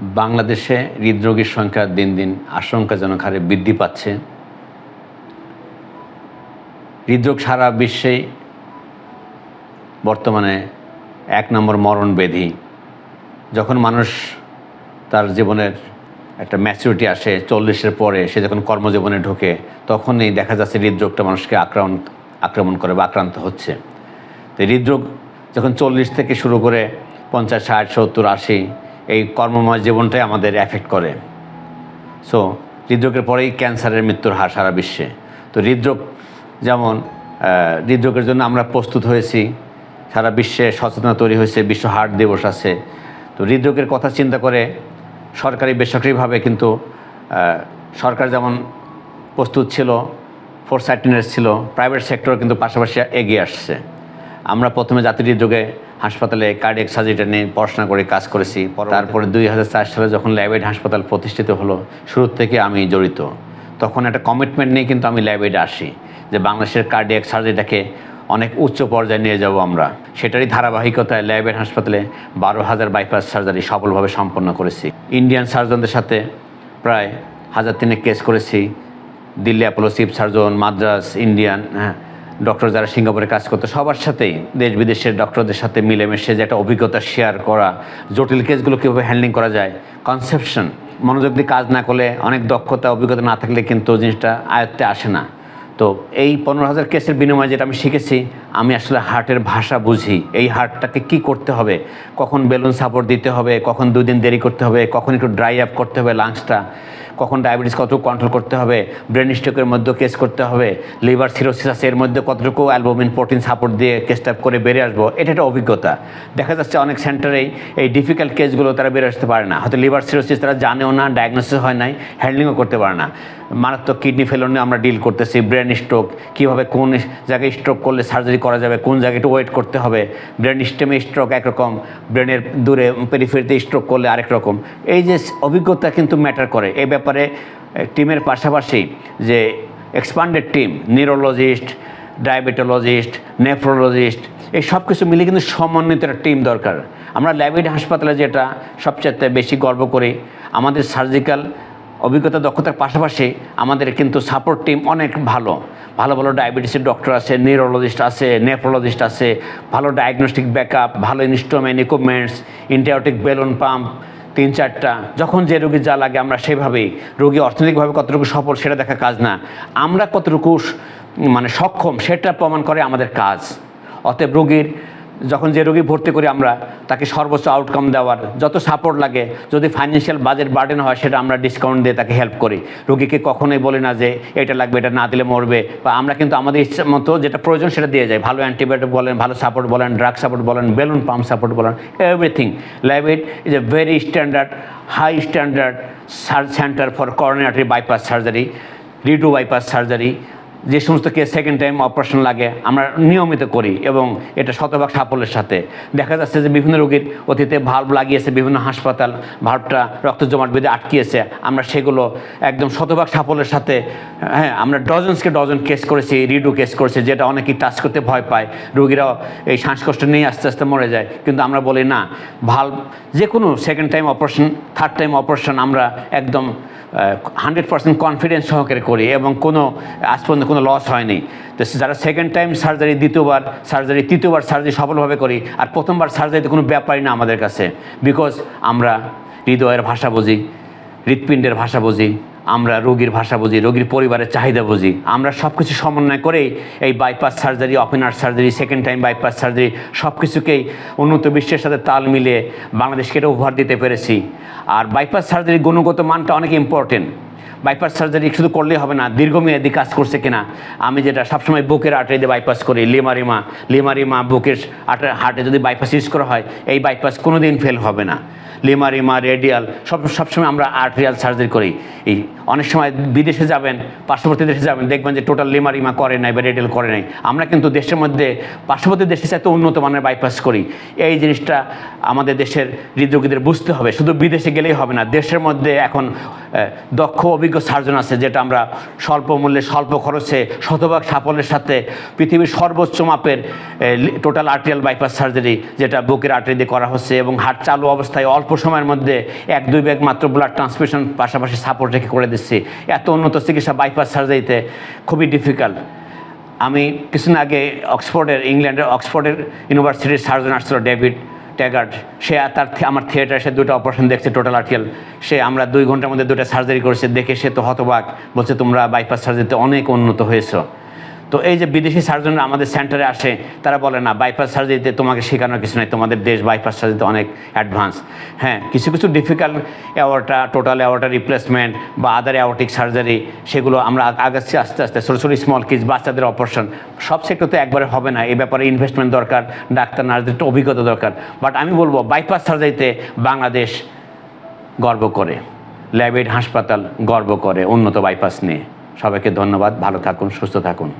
বাংলাদেশে হৃদরোগীর সংখ্যা দিন দিন আশঙ্কাজনক হারে বৃদ্ধি পাচ্ছে। হৃদরোগ সারা বিশ্বে বর্তমানে এক নম্বর মরণ ব্যাধি। যখন মানুষ তার জীবনের একটা ম্যাচুরিটি আসে, চল্লিশের পরে সে যখন কর্মজীবনে ঢোকে, তখনই দেখা যাচ্ছে হৃদরোগটা মানুষকে আক্রমণ আক্রমণ করে বা আক্রান্ত হচ্ছে। তো হৃদরোগ যখন চল্লিশ থেকে শুরু করে পঞ্চাশ, ষাট, সত্তর, আশি এই কর্মময় জীবনটাই আমাদের এফেক্ট করে। সো হৃদরোগের পরেই ক্যান্সারের মৃত্যুর হার সারা বিশ্বে। তো হৃদরোগ যেমন হৃদরোগের জন্য আমরা প্রস্তুত হয়েছি। সারা বিশ্বে সচেতনতা তৈরি হয়েছে, বিশ্ব হার্ট দিবস আছে। তো হৃদরোগের কথা চিন্তা করে সরকারি বেসরকারিভাবে কিন্তু সরকার যেমন প্রস্তুত ছিল ফোর সার্টিনেস ছিল প্রাইভেট সেক্টর কিন্তু পাশাপাশি এগিয়ে আসছে। আমরা প্রথমে জাতির হৃদরোগে হাসপাতালে কার্ডিয়াক সার্জারিটা নিয়ে পড়াশোনা করে কাজ করেছি। তারপরে দুই হাজার চার সালে যখন ল্যাবেড হাসপাতাল প্রতিষ্ঠিত হলো শুরুর থেকে আমি জড়িত। তখন একটা কমিটমেন্ট নিয়ে কিন্তু আমি ল্যাবেডে আসি যে বাংলাদেশের কার্ডিয়াক সার্জারিটাকে অনেক উচ্চ পর্যায়ে নিয়ে যাব আমরা। সেটারই ধারাবাহিকতায় ল্যাবেড হাসপাতালে বারো হাজার বাইপাস সার্জারি সফলভাবে সম্পন্ন করেছি। ইন্ডিয়ান সার্জনদের সাথে প্রায় হাজার তিনেক কেস করেছি। Delhi Apollo chief surgeon Madras Indian হ্যাঁ ডক্টর যারা সিঙ্গাপুরে কাজ করতো, সবার সাথেই, দেশ বিদেশের ডক্টরদের সাথে মিলেমিশে যে একটা অভিজ্ঞতা শেয়ার করা, জটিল কেসগুলো কীভাবে হ্যান্ডলিং করা যায় কনসেপশন মনোযোগ দিয়ে কাজ না করলে অনেক দক্ষতা, অভিজ্ঞতা না থাকলে কিন্তু জিনিসটা আয়ত্তে আসে না। তো এই পনেরো হাজার কেসের বিনিময়ে যেটা আমি শিখেছি, আমি আসলে হার্টের ভাষা বুঝি, এই হার্টটাকে কি করতে হবে, কখন বেলুন সাপোর্ট দিতে হবে, কখন দুই দিন দেরি করতে হবে, কখন একটু ড্রাই আপ করতে হবে লাংসটা কখন ডায়াবেটিস কতটুকু কন্ট্রোল করতে হবে? ব্রেন স্ট্রোকের মধ্যে কেস করতে হবে। লিভার সিরোসিস আছে এর মধ্যে কতটুকু অ্যালবোমিন প্রোটিন সাপোর্ট দিয়ে কেসটা করে বেড়ে আসব, এটা একটা অভিজ্ঞতা। দেখা যাচ্ছে অনেক সেন্টারেই এই ডিফিকাল্ট কেসগুলো তারা বেরিয়ে আসতে পারে না। হয়তো লিভার সিরোসিস তারা জানেও না ডায়াগনোসিস হয় নাই হ্যান্ডলিংও করতে পারে না। মারাত্মক কিডনি ফেলর নিয়ে আমরা ডিল করতেছি ব্রেন স্ট্রোক কীভাবে কোন জায়গায় স্ট্রোক করলে সার্জারি করা যাবে, কোন জায়গায় একটু ওয়েট করতে হবে ব্রেন স্টেমে স্ট্রোক একরকম ব্রেনের দূরে পেরিফেরিতে স্ট্রোক করলে আরেক রকম। এই যে অভিজ্ঞতা কিন্তু ম্যাটার করে। এই ব্যাপারে টিমের পাশাপাশি যে expanded team neurologist diabetologist nephrologist এই সব কিছু মিলে কিন্তু সমন্বিত একটা টিম দরকার। আমরা ল্যাবেড হাসপাতালে যেটা সবচেয়ে বেশি গর্ব করি, আমাদের সার্জিক্যাল অভিজ্ঞতা দক্ষতার পাশাপাশি আমাদের কিন্তু সাপোর্ট টিম অনেক ভালো। ভালো ভালো ডায়াবেটিসের ডক্টর আছে নিউরোলজিস্ট আছে নেফ্রোলজিস্ট আছে, ভালো ডায়াগনস্টিক ব্যাকআপ ভালো instrument equipments intra aortic balloon pump তিন চারটা। যখন যে রোগী যা লাগে আমরা সেভাবেই। রোগী অর্থনৈতিকভাবে কতটুকু সফল সেটা দেখা কাজ না। আমরা কতটুকু মানে সক্ষম সেটা প্রমাণ করে আমাদের কাজ। অতএব রোগীর যখন যে রোগী ভর্তি করি আমরা, তাকে সর্বোচ্চ আউটকাম দেওয়ার যত সাপোর্ট লাগে, যদি ফাইন্যান্সিয়াল বাজেট বার্ডেন হয়, সেটা আমরা ডিসকাউন্ট দিয়ে তাকে হেল্প করি। রোগীকে কখনোই বলি না যে, এটা লাগবে, এটা না দিলে মরবে। বা আমরা কিন্তু আমাদের ইচ্ছা মতো যেটা প্রয়োজন সেটা দিয়ে যাই। ভালো অ্যান্টিবায়োটিক বলেন, ভালো সাপোর্ট বলেন ড্রাগ সাপোর্ট বলেন বেলুন পাম্প সাপোর্ট বলেন everything ল্যাবিট is a very standard high standard search centre for coronary bypass surgery redo bypass surgery যে সমস্ত কেস সেকেন্ড টাইম অপারেশন লাগে, আমরা নিয়মিত করি এবং এটা শতভাগ সাফল্যের সাথে। দেখা যাচ্ছে যে বিভিন্ন রোগীর অতীতে ভাল্ব লাগিয়েছে, বিভিন্ন হাসপাতাল ভাল্বটা রক্ত জমাট বেঁধে আটকিয়েছে। আমরা সেগুলো একদম শতভাগ সাফল্যের সাথে হ্যাঁ আমরা ডজনসকে ডজন কেস করেছি রিডু কেস করেছি, যেটা অনেকেই টাচ করতে ভয় পায়। রোগীরাও এই শ্বাসকষ্ট নিয়ে আস্তে আস্তে মরে যায়। কিন্তু আমরা বলি, না ভাল্ব যে কোনো second time operation third time operation আমরা একদম হান্ড্রেড পার্সেন্ট কনফিডেন্স সহকারে করি এবং কোনো, আজ পর্যন্ত কোনো লস হয়নি। তো যারা সেকেন্ড টাইম সার্জারি দ্বিতীয়বার সার্জারি তৃতীয়বার সার্জারি সফলভাবে করি আর প্রথমবার সার্জারিতে কোনো ব্যাপারই না আমাদের কাছে। বিকজ আমরা হৃদয়ের ভাষা বুঝি, হৃৎপিণ্ডের ভাষা বুঝি, আমরা রোগীর ভাষা বুঝি, রোগীর পরিবারের চাহিদা বুঝি। আমরা সব কিছু সমন্বয় করেই এই bypass surgery অপেনার surgery second time bypass surgery সব কিছুকেই উন্নত বিশ্বের সাথে তাল মিলিয়ে বাংলাদেশকে এটা উপহার দিতে পেরেছি। আর বাইপাস সার্জারির গুণগত মানটা অনেক ইম্পর্টেন্ট বাইপাস সার্জারি শুধু করলেই হবে না, দীর্ঘমেয়াদী কাজ করছে কিনা, আমি যেটা সবসময় বুকের আর্টারি দিয়ে বাইপাস করি, লিমারিমা লিমারিমা বুকের আর্টার হার্টে যদি বাইপাস ইউজ করা হয়, এই বাইপাস কোনো দিন ফেল হবে না। লিমারিমা রেডিয়াল সব সবসময় আমরা আর্টেরিয়াল সার্জারি করি। এই অনেক সময় বিদেশে যাবেন, পার্শ্ববর্তী দেশে যাবেন, দেখবেন যে টোটাল লিমারিমা করে নাই বা রেডিয়াল করে নাই। আমরা কিন্তু দেশের মধ্যে, পার্শ্ববর্তী দেশের চাইতে উন্নত মানের বাইপাস করি। এই জিনিসটা আমাদের দেশের হৃদরোগীদের বুঝতে হবে, শুধু বিদেশে গেলেই হবে না, দেশের মধ্যে এখন দক্ষ অভিজ্ঞ সার্জন আছে, যেটা আমরা স্বল্প মূল্যে, স্বল্প খরচে, শতভাগ সাফল্যের সাথে পৃথিবীর সর্বোচ্চ মাপের টোটাল আর্টেরিয়াল বাইপাস সার্জারি যেটা বুকের আর্টারি দিয়ে করা হচ্ছে এবং হার্ট চালু অবস্থায় অল্প সময়ের মধ্যে এক, দুই ব্যাগ মাত্র ব্লাড ট্রান্সমিশন পাশাপাশি সাপোর্ট রেখে করে দিচ্ছি। এত উন্নত চিকিৎসা বাইপাস সার্জারিতে খুবই ডিফিকাল্ট আমি কিছুদিন আগে অক্সফোর্ডের, ইংল্যান্ডের, অক্সফোর্ডের ইউনিভার্সিটির সার্জন আসছিল ডেভিড। ট্যাগার্ড, সে তার আমার থিয়েটার সে দুটো অপারেশন দেখছে টোটাল আর্টিয়াল সে আমরা দুই ঘণ্টার মধ্যে দুটো সার্জারি করেছে, দেখে সে তো হতবাক, বলছে তোমরা বাইপাস সার্জারিতে অনেক উন্নত হয়েছো। তো এই যে বিদেশি সার্জনরা আমাদের সেন্টারে আসে, তারা বলে, না বাইপাস সার্জারিতে তোমাকে শেখানোর কিছু নেই, তোমাদের দেশ বাইপাস সার্জারিতে অনেক অ্যাডভান্স হ্যাঁ কিছু কিছু difficult aorta total aorta replacement বা আদার অ্যাওয়ার্টিক সার্জারি সেগুলো আমরা আগ- আগাচ্ছি আস্তে আস্তে, ছোটো ছোটো স্মল কিজ বাচ্চাদের অপারেশন সব সেক্টর তো একবারে হবে না, এই ব্যাপারে ইনভেস্টমেন্ট দরকার, ডাক্তার, নার্সদের একটু অভিজ্ঞতা দরকার। বাট আমি বলব বাইপাস সার্জারিতে বাংলাদেশ গর্ব করে ল্যাবেড হাসপাতাল গর্ব করে, উন্নত বাইপাস নিয়ে। সবাইকে ধন্যবাদ, ভালো থাকুন, সুস্থ থাকুন।